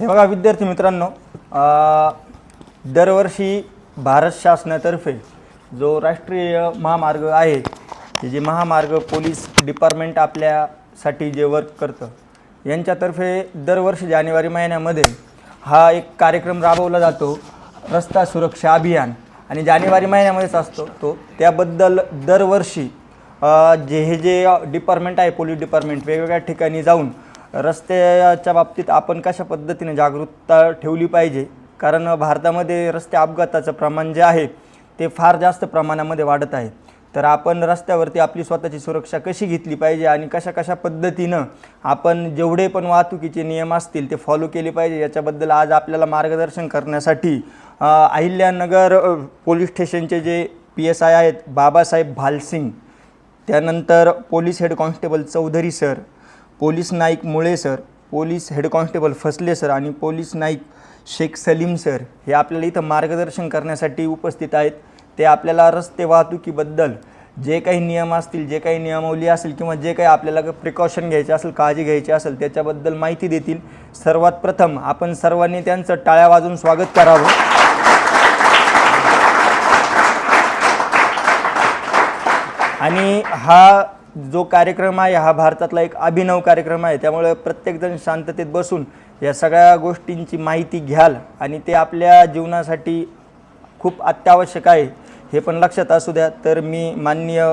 हे बघा विद्यार्थी मित्रांनो दरवर्षी भारत शासनातर्फे जो राष्ट्रीय महामार्ग आहे जे महामार्ग पोलीस डिपार्टमेंट आपल्यासाठी जे वर्क करतं यांच्यातर्फे दरवर्षी जानेवारी महिन्यामध्ये हा एक कार्यक्रम राबवला जातो रस्ता सुरक्षा अभियान. आणि जानेवारी महिन्यामध्येच असतो तो. त्याबद्दल दरवर्षी जे हे जे डिपार्टमेंट आहे पोलीस डिपार्टमेंट वेगवेगळ्या ठिकाणी जाऊन रस्त्याच्या बाबतीत आपण कशा पद्धतीने जागरूकता ठेवली पाहिजे? कारण भारतामध्ये रस्ते अपघाताचं प्रमाण जे आहे ते फार जास्त प्रमाणामध्ये वाढत आहे. तर आपण रस्त्यावरती आपली स्वतःची सुरक्षा कशी घेतली पाहिजे आणि कशा कशा पद्धतीनं आपण जेवढे पण वाहतुकीचे नियम असतील ते फॉलो केले पाहिजे? याच्याबद्दल आज आपल्याला मार्गदर्शन करण्यासाठी अहिल्यानगर पोलीस स्टेशनचे जे पी एस आय आहेत बाबासाहेब भालसिंग त्यानंतर police head constable Chaudhari sir police Naik Mule sir police head constable Fasle sir आणि पोलीस नाईक शेख सलीम सर हे आपल्याला इथं मार्गदर्शन करण्यासाठी उपस्थित आहेत. ते आपल्याला रस्ते वाहतुकीबद्दल जे काही नियम असतील जे काही नियमावली असेल किंवा जे काही आपल्याला प्रिकॉशन घ्यायचे असेल काळजी घ्यायची असेल त्याच्याबद्दल माहिती देतील. सर्वात प्रथम आपण सर्वांनी त्यांचं टाळ्या वाजून स्वागत करावं. आणि हा जो कार्यक्रम आहे हा भारतातला एक अभिनव कार्यक्रम आहे. त्यामुळे प्रत्येकजण शांततेत बसून या सगळ्या गोष्टींची माहिती घ्याल आणि ते आपल्या जीवनासाठी खूप अत्यावश्यक आहे हे पण लक्षात असू द्या. तर मी माननीय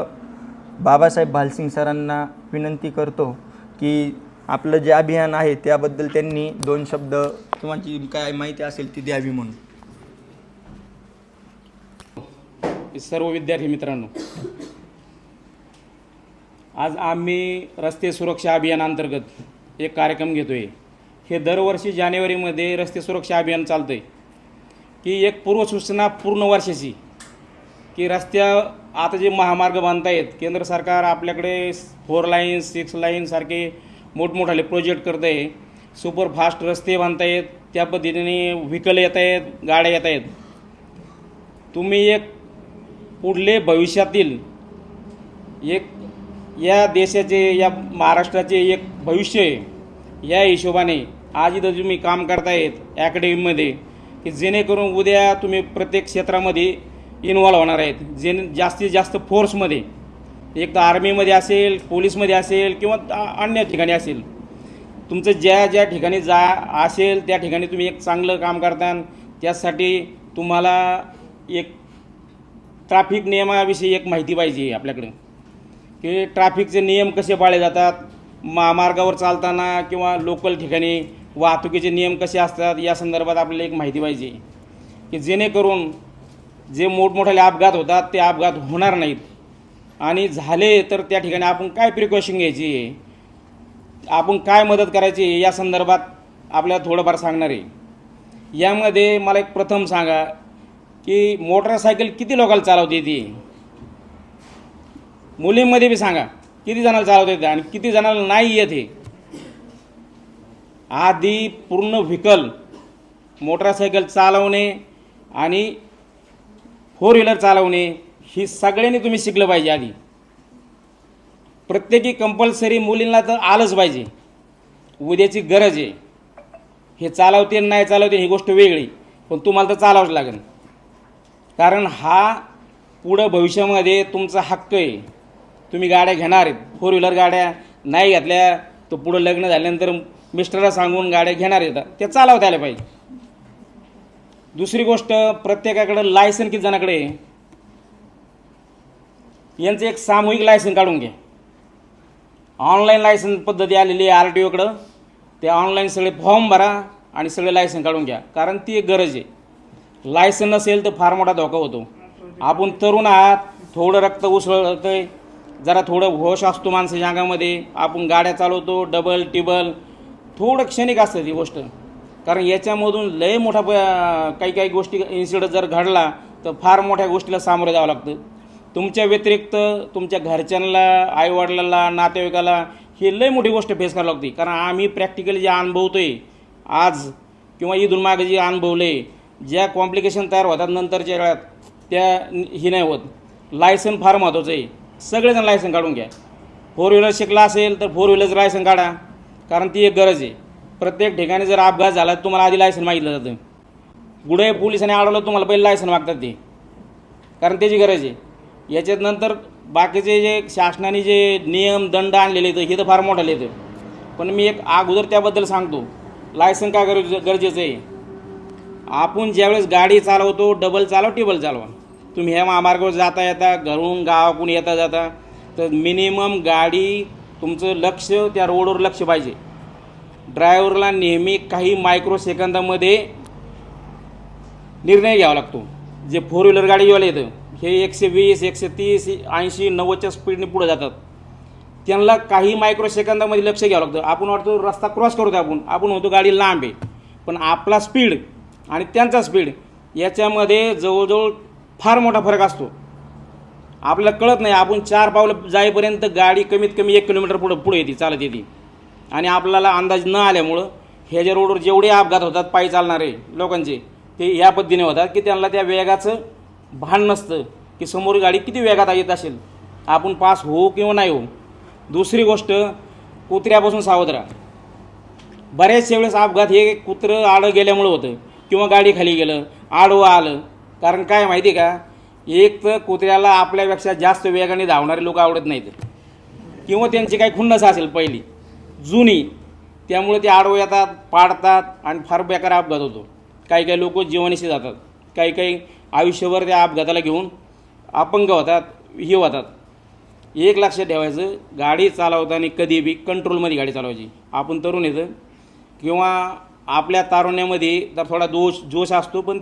बाबासाहेब भालसिंग सरांना विनंती करतो की आपलं जे अभियान आहे त्याबद्दल त्यांनी दोन शब्द किंवा जी काय माहिती असेल ती द्यावी म्हणून. सर्व विद्यार्थी मित्रांनो आज आम्ही रस्ते सुरक्षा अभियानांतर्गत एक कार्यक्रम घेतो आहे हे दरवर्षी जानेवारीमध्ये रस्ते सुरक्षा अभियान चालतं आहे की एक पूर्वसूचना पूर्ण वर्षाची की रस्त्या आता जे महामार्ग बांधतायत केंद्र सरकार आपल्याकडे फोर लाईन सिक्स लाईन सारखे मोठमोठाले प्रोजेक्ट करत आहे सुपरफास्ट रस्ते बांधतायत त्या पद्धतीने व्हिकल येत आहेत गाड्या येत आहेत तुम्ही एक पुढले भविष्यातील एक या देशाचे या महाराष्ट्राचे एक भविष्य आहे. या हिशोबाने आज इथं तुम्ही काम करतायत ॲकॅडमीमध्ये की जेणेकरून उद्या तुम्ही प्रत्येक क्षेत्रामध्ये इन्व्हॉल्व होणार आहेत. जेणे जास्तीत जास्त फोर्समध्ये एक तर आर्मीमध्ये असेल पोलीसमध्ये असेल किंवा अन्य ठिकाणी असेल. तुमचं ज्या ज्या ठिकाणी जा असेल त्या ठिकाणी तुम्ही एक चांगलं काम करता त्यासाठी तुम्हाला एक ट्रॅफिक नियमाविषयी एक माहिती पाहिजे आपल्याकडे. की ट्रॅफिकचे नियम कसे पाळले जातात? महामार्गावर चालताना किंवा लोकल ठिकाणी वाहतुकीचे नियम कसे असतात? या संदर्भात आपल्याला एक माहिती पाहिजे. की जेणेकरून जे मोठमोठाले अपघात होतात ते अपघात होणार नाहीत. आणि झाले तर त्या ठिकाणी आपण काय प्रिकॉशन घ्यायची? आहे आपण काय मदत करायची? आहे या संदर्भात आपल्याला थोडंफार सांगणार आहे. यामध्ये मला एक प्रथम सांगा की मोटरसायकल किती लोकांना चालवते ती? मुलींमध्ये बी सांगा किती जणाला चालवता येते आणि किती जणाला नाही येत हे? आधी पूर्ण व्हिकल मोटरसायकल चालवणे आणि फोर व्हीलर चालवणे ही सगळ्यांनी तुम्ही शिकलं पाहिजे आधी. प्रत्येकी कंपल्सरी मुलींना तर आलंच पाहिजे. उद्याची गरज आहे. हे चालवते नाही चालवते ही गोष्ट वेगळी पण तुम्हाला तर चालावंच लागेल. कारण हा पुढं भविष्यामध्ये तुमचा हक्क आहे. तुम्ही गाड्या घेणार आहेत. फोर व्हीलर गाड्या नाही घेतल्या तर पुढं लग्न झाल्यानंतर मिस्टरला सांगून गाड्या घेणार येतात त्या चालवता आल्या पाहिजे. दुसरी गोष्ट प्रत्येकाकडं लायसन किती जणाकडे यांचं एक सामूहिक लायसन काढून घ्या. ऑनलाईन लायसन पद्धती आलेली आहे आर टी ओकडं ते ऑनलाईन सगळे फॉर्म भरा आणि सगळे लायसन काढून घ्या. कारण ती एक गरज आहे. लायसन नसेल तर फार मोठा धोका होतो. आपण तरुण आहात थोडं रक्त उसळतं आहे जरा थोडं होश असतो माणसाच्या अंगामध्ये. आपण गाड्या चालवतो डबल टिबल थोडं क्षणिक असतं ती गोष्ट. कारण याच्यामधून लय मोठा प- काही काही गोष्टी इन्सिडंट जर घडला तर फार मोठ्या गोष्टीला सामोरं जावं लागतं. तुमच्या व्यतिरिक्त तुमच्या घरच्यांना आईवडिलाला नातेवाईकाला ही लय मोठी गोष्ट फेस करावी लागते. कारण आम्ही प्रॅक्टिकली जे आहे आज किंवा इथून मागे जे अनुभवले ज्या कॉम्प्लिकेशन तयार होतात नंतरच्या वेळात त्या ही नाही होत. लायसन फार महत्त्वाचं आहे. सगळेजण लायसन काढून घ्या. फोर व्हीलर शिकला असेल तर फोर व्हीलरचं लायसन काढा. कारण ती एक गरज आहे. प्रत्येक ठिकाणी जर अपघात झाला तर तुम्हाला आधी लायसन मागितलं जातं. गुडे पोलिसांनी अडवलं तुम्हाला पहिले लायसन मागतात ते. कारण त्याची गरज आहे. याच्यात नंतर बाकीचे जे शासनाने जे नियम दंड आणलेले आहेत हे तर फार मोठं येतं पण मी एक अगोदर त्याबद्दल सांगतो. लायसन का गरज गरजेचं आहे? आपण ज्यावेळेस गाडी चालवतो डबल चालव टेबल चालवा. तुम्ही ह्या महामार्गावर जाता येता घरून गावाकडून येता जाता तर मिनिमम गाडी तुमचं लक्ष त्या रोडवर लक्ष पाहिजे. ड्रायव्हरला नेहमी काही मायक्रो सेकंदामध्ये निर्णय घ्यावा लागतो. जे फोर व्हीलर गाडीवाले येतं हे एकशे वीस एकशे तीस ऐंशी नव्वदच्या स्पीडने पुढे जातात. त्यांना काही मायक्रो सेकंदामध्ये लक्ष घ्यावं लागतं. आपण वाटतो रस्ता क्रॉस करतो आपण. आपण होतो गाडी लांब आहे. पण आपला स्पीड आणि त्यांचा स्पीड याच्यामध्ये जवळजवळ फार मोठा फरक असतो. आपल्याला कळत नाही आपण चार पावलं जाईपर्यंत गाडी कमीत कमी एक किलोमीटर पुढं पुढे येते चालत येते. आणि आपल्याला अंदाज न आल्यामुळं हे ज्या रोडवर जेवढे अपघात होतात पायी चालणारे लोकांचे ते या पद्धतीने होतात की त्यांना त्या वेगाचं भान नसतं की समोर गाडी किती वेगात येत असेल. आपण पास होऊ किंवा नाही होऊ. दुसरी गोष्ट कुत्र्यापासून सावध राहा. बऱ्याचशा वेळेस अपघात हे कुत्रं आडं गेल्यामुळं होतं किंवा गाडी खाली गेलं आडवं आलं कारण काय माहिती आहे का? एक तर कुत्र्याला आपल्यापेक्षा जास्त वेगाने धावणारे लोक आवडत नाहीत. किंवा त्यांची काही खुन्नस असेल पहिली जुनी त्यामुळे ते आडवं येतात पाडतात आणि फार बेकार अपघात होतो. काही काही लोक जीवनीशी जातात. काही काही आयुष्यभर त्या अपघाताला घेऊन अपंग होतात हे होतात. एक लक्षात ठेवायचं गाडी चालवताना कधी बी कंट्रोलमध्ये गाडी चालवायची. आपण तरुण येतं किंवा आपल्या तारुण्यामध्ये तर थोडा दोष जोश असतो पण